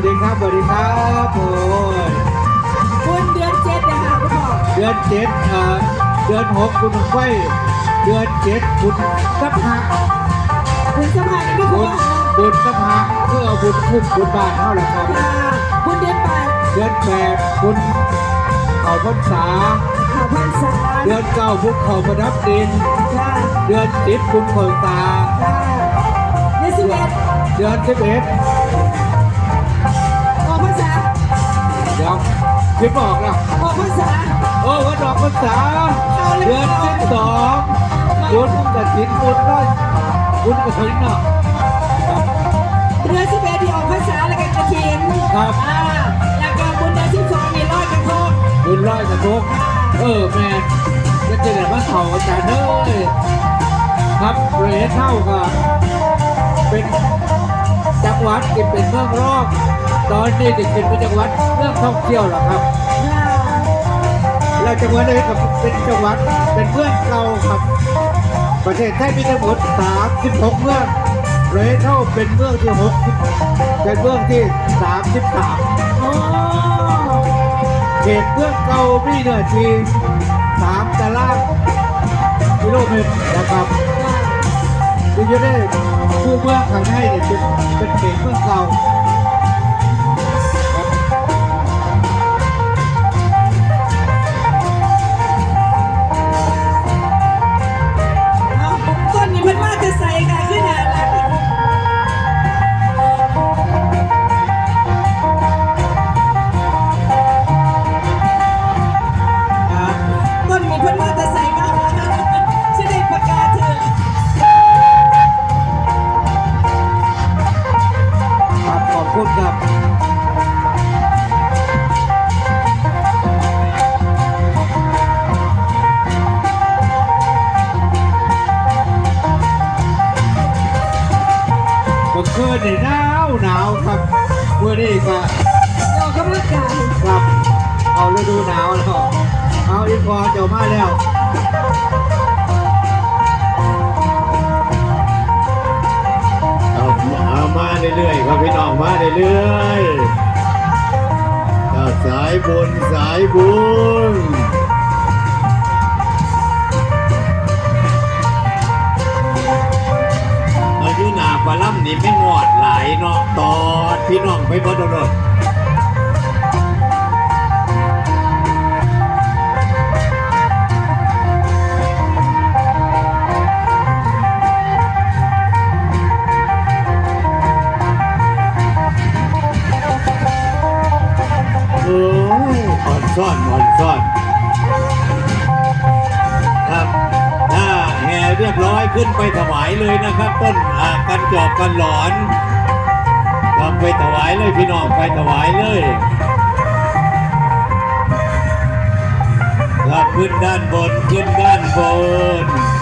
วัสดีครับสวัสดีครับโอ้ยบุญเดือนเจ็ดนะคะคุณพ่อเดือนเจ็ดเอ่อเดือนหกคุณไฟเดือนเจ็ดคุณสัพพะบุญสะพานนี่ก็บุคือญบุญสัพพะเพื่อเอาบุญคุ้มบุญบ้านเท่าไหร่ครับค่ะบุญเดือนแปดเดือนแปดคุณเขาพรรษา ข่าวพันษาเดือนเก้าคุณเขาประดับดิน ค่ะเดือนสิบคุณเขาตา ค่ะเดือนสิบเอ็ดเดือนสิบเอ็ด คิดบอกแล้วออกพรรษาโอ้วันดอกพรรษาเดือนสิบสองคุณกระถินคุณได้คุณกระถินเนาะครับเดือนสิบเอ็ดที่ออกพรรษาแล้วกันกระถินครับอ่าแล้วก็บุญเดือนสิบสองมีร้อยกระทงคุณร้อยกระทงเออแม่จะเจอแต่ว่าเขาอาจารย์เอ้ยครับเรทเท่ากับเป็นจังห วัดที่เป็นเมืองรอบตอนนี้จะเป็นจังหวัดเมืองท่องเที่ยวหรอครับค่ะเราจังหวัดนี้ก็เป็นจังหวัดเป็นเมืองเก่าครับ ประเทศไทยมีทั้งหมด36เมืองเรเท่าเป็นเมืองที่6เป็นเมืองที่ 33เขตเมืองเก่ามีเนื้อที่3ตารางกิโลเมตรนะครับ ค่ะที่จะได้ผู้เมืองข้างให้เนี่ยเป็นเป็นเขตเมื่อเก่า มื่อคืนนี่หนาวหนาวครับเมื่อนี้ก็ออกกำลังกายครับเอาฤดูหนาวแล้วเอาอีกพอเจ้ามาแล้วเอาเอามาเรื่อยๆครับพี่น้องมาเรื่อยๆสายบุญสายบุญ ยุหนาลาล่ำนี่ไม่งอดหลายเนาะตอดพี่น้องไปบ่โดนโอ้ยอ่อนซ่อนอ่อนซ่อน ร้อยขึ้นไปถวายเลยนะครับ ต้นอากันจอกกันหลอนครับไปถวายเลยพี่น้องไปถวายเลยครับขึ้นด้านบนขึ้นด้านบน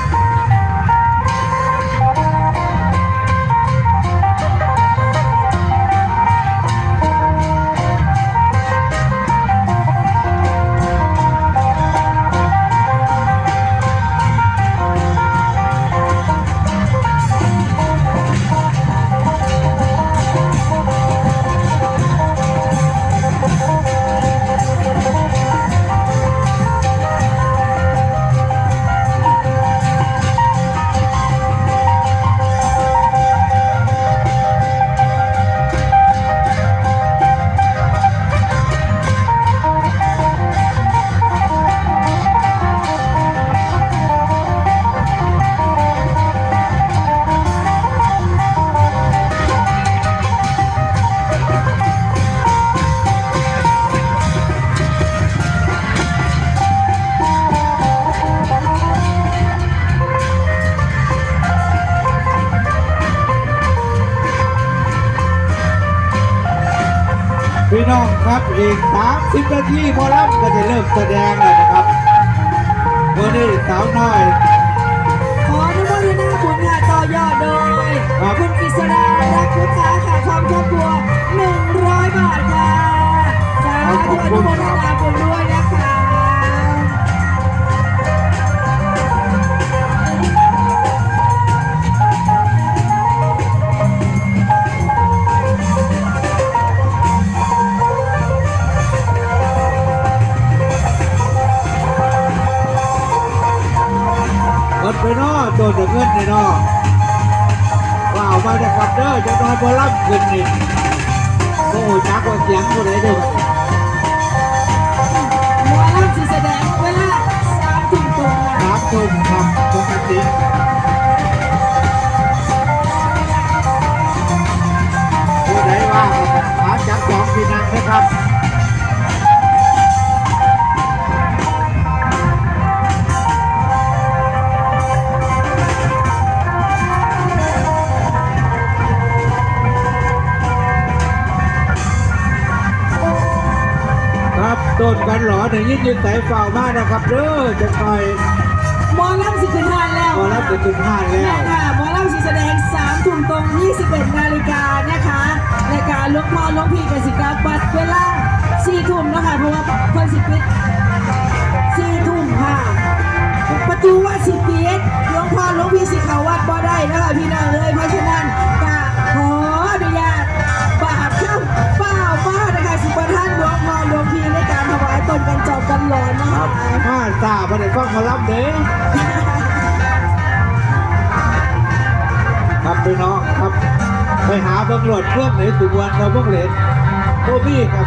พี่น้องครับอีก 30 นาทีพอรับก็จะเริ่มแสดงแล้วนะครับวันนี้สาวน้อย ขออนุโมทนาบุญค่ะต่อยอดโดยครับคุณกฤษดา เดืกเงินเนาะว้าวมาได้ครับเด้อจะนอนบอล่ำขึ้นนี่โอ้ยจักว่าเสียงผู้ใดเด้อบอลำสีแสดงเวลาสามทุ่มตรงสามทุ่มครับปกติ ต้นกันหลอในยิ่งยืนสายฝ่ามากนะครับเด้อจะคอยหมอลำสิขึ้นทานแล้วพอรับจะถึงห้าแล้แม่วค่ะหมอลำสีแสดง3ทุ่มตรง 21 นาฬิกานะคะรายการหลวงพ่อหลวงพี่กสิกาบัดเวลา4ทุ่มนะคะเพราะว่าเพิ่นสิปิด4ทุ่มค่ะ ประตูวัดสิปิดหลวงพ่อหลวงพี่สิเขาวัดบ่ได้นะคะพี่น้อง จอบกันหลอนนะครับมาซาประเด้ฟังหมารับเด้อครับพี่น้องครับ ไปหาเบิ่งหลดเพื่องไหนถึงวันเราเบิ่งเหรียญโบบี้ครับ